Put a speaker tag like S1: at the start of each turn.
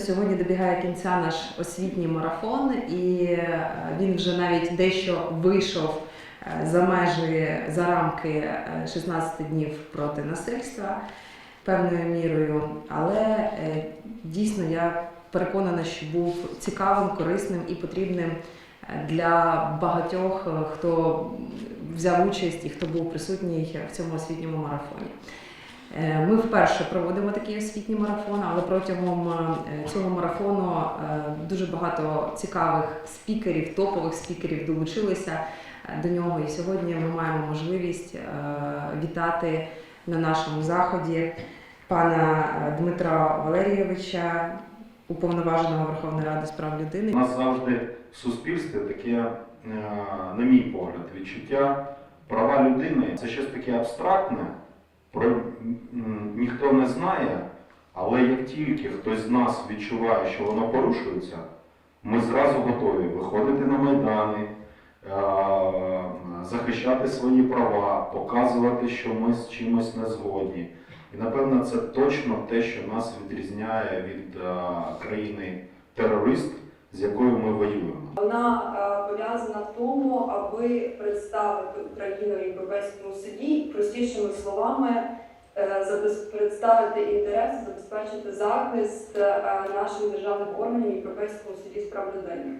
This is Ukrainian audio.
S1: Сьогодні добігає кінця наш освітній марафон, і е, він вже навіть дещо вийшов е, за межі за рамки е, 16 днів проти насильства певною мірою. Але е, дійсно я переконана, що був цікавим, корисним і потрібним е, для багатьох, е, хто взяв участь і хто був присутній в цьому освітньому марафоні. Е, Ми вперше проводимо такий освітній марафон, але протягом е, цього марафону е, дуже багато цікавих спікерів, топових спікерів долучилися до нього. І сьогодні ми маємо можливість вітати на нашому заході пана Дмитра Валерійовича, уповноваженого Верховної Ради з прав людини.
S2: У нас завжди в суспільстві таке, на мій погляд, відчуття права людини це щось таке абстрактне, про ніхто не знає, але як тільки хтось з нас відчуває, що воно порушується, ми зразу готові виходити на майдани, е, захищати свої права, показувати, що ми з чимось не згодні. І напевно це точно те, що нас відрізняє від е, країни терорист, з якою ми воюємо.
S3: Вона е, пов'язана в тому, аби представити Україну в Європейському суді простішими словами, е, представити інтерес, забезпечити захист е, нашим державним органам Європейського суді з прав людини.